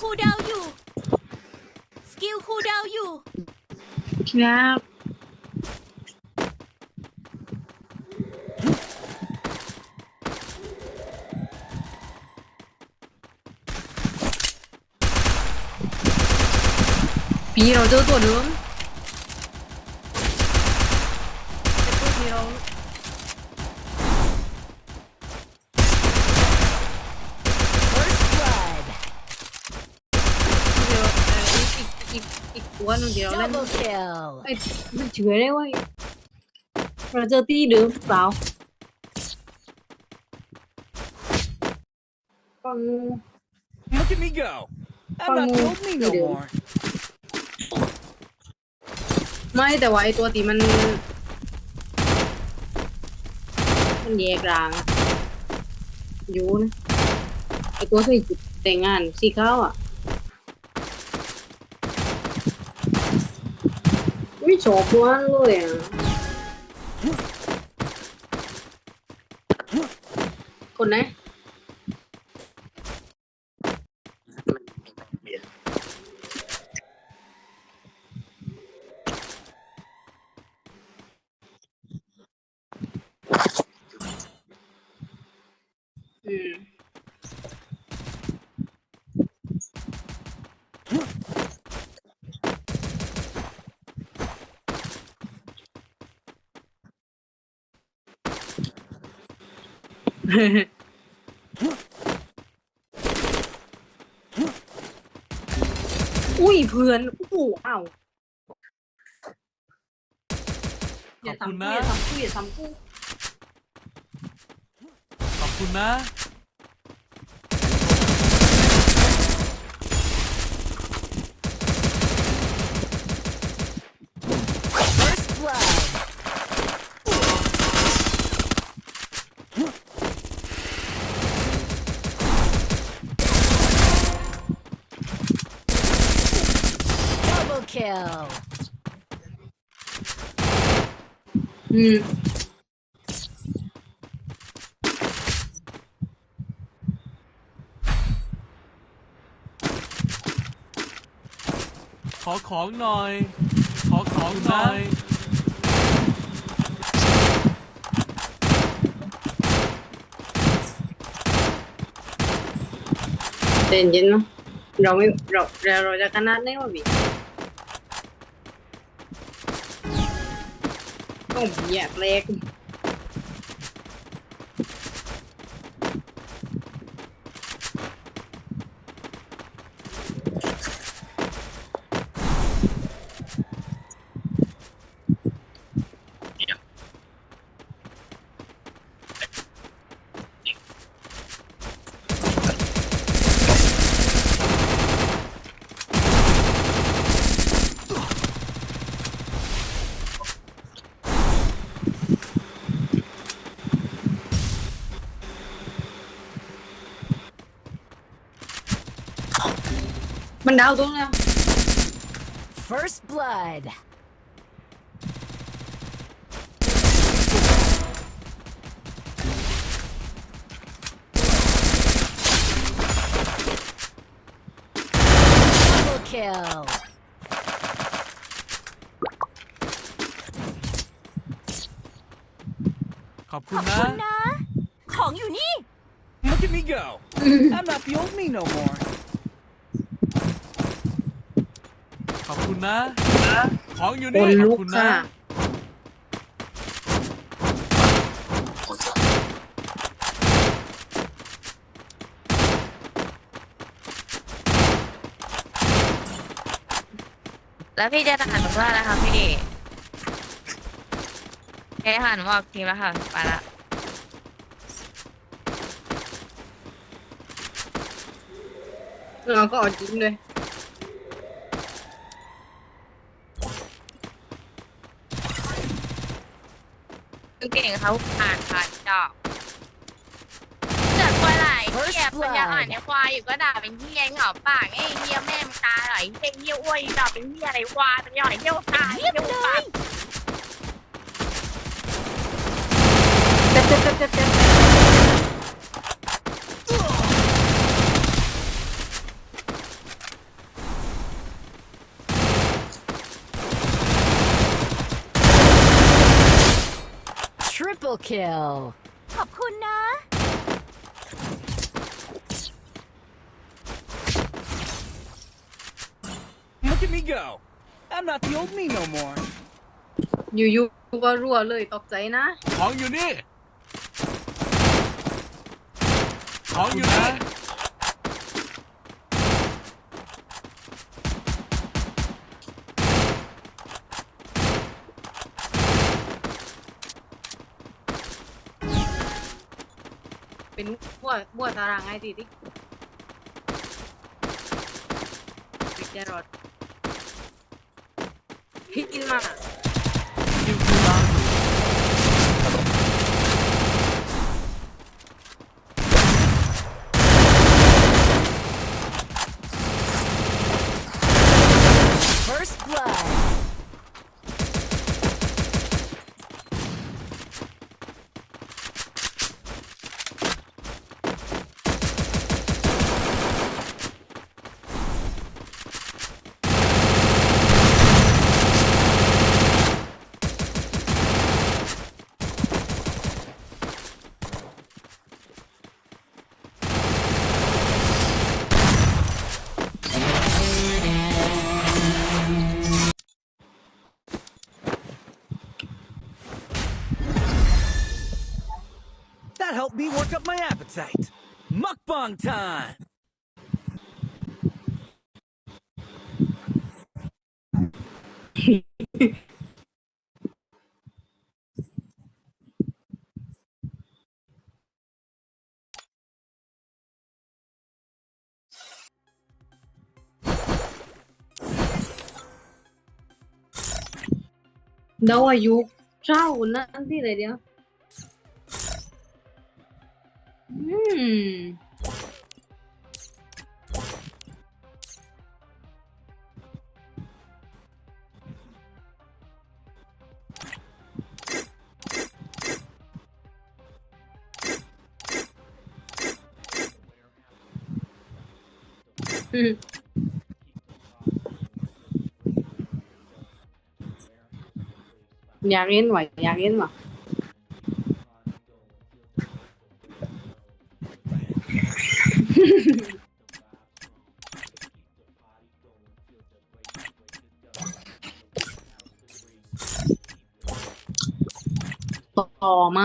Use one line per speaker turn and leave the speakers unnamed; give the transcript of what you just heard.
คูลดาวน์อยู่ สกิลคูลดาวน์อยู่
ครับปีเราเจอตัวเดิมแต่ตัวที่เรา
First blood
เดี๋ยวเอ่ออีกอีกอีกอีกตัวหนึงเดี๋ยวเล่น
double kill
ไอ้มันเฉยได้เว้ยเราเจอตีเดิมเปล่าฟัง
Look at me go. I'm not the old me no
Dude.
more.
ไม่แต่ว่าไอ้ตัวตีมันมันแยกรางอะอยู่นะไอ้ตัวที่แต่งงานสีขาวอะ ไม่ชอบวันเลยอะคนไหนอืม อุ้ยเพื่อนโอ้โหอ้าวอย่า
ขอบคุณ
ทำ
นะ
กูอย่าทำกูอย่าทำกู
ขอบคุณนะ
First blood ดับเบิลคิล
อืม
ขอของหน่อย ขอของหน่อย
เย็นย็นๆเนาะเราไม่เราเราเราจะขนาดไหนวะพี่ ต้องเหยียบแรก มันดาวตรงแล้ว
First blood ดับเบิลคิล
ขอบคุ
ข
ณ
อบ
นะ
คุณนะ ของอยู่นี่
Look at me go. I'm not the old me no more. อบคุณนะ ของอยู่
ค
นี่
น
ขอ
ลุ
บ
ก
คุณ
ค่ะ
นะ
แล้วพี่จะหันว่าแล้วค่ะพี่แกหันบอกทีมแล้วค่ะไปละ
เราก็เอาจิ้มเลย
คือเก่งเขาอ่านผ่านจอบเกิดควายไหลเฮียปัญญาอ่านเนี่ยควายอยู่ก็ด่าเป็นเฮียเหงาปากไอ้เฮียแม่มงตาไหลเฮียเฮียอ้วยด่าเป็นเฮียอะไรควายเป็นย่อยเฮียตายเฮียปาก
เจ็บเจ็บเจ็บเจ็บเจ็บ
kill ขอบคุณนะ
Look at me go. I'm not the old me no more.
อยู่ๆก็รัวเลยตกใจนะ
ของอยู่นี่ ของอยู่นี่
เป็นบัวบัวตารางไงตีดิปิดจรอดพี่กินมา
work up my appetite. Mukbang time.
đâu à dục sao nó ăn không Ừm. Ừ. อยาก ต่อไหม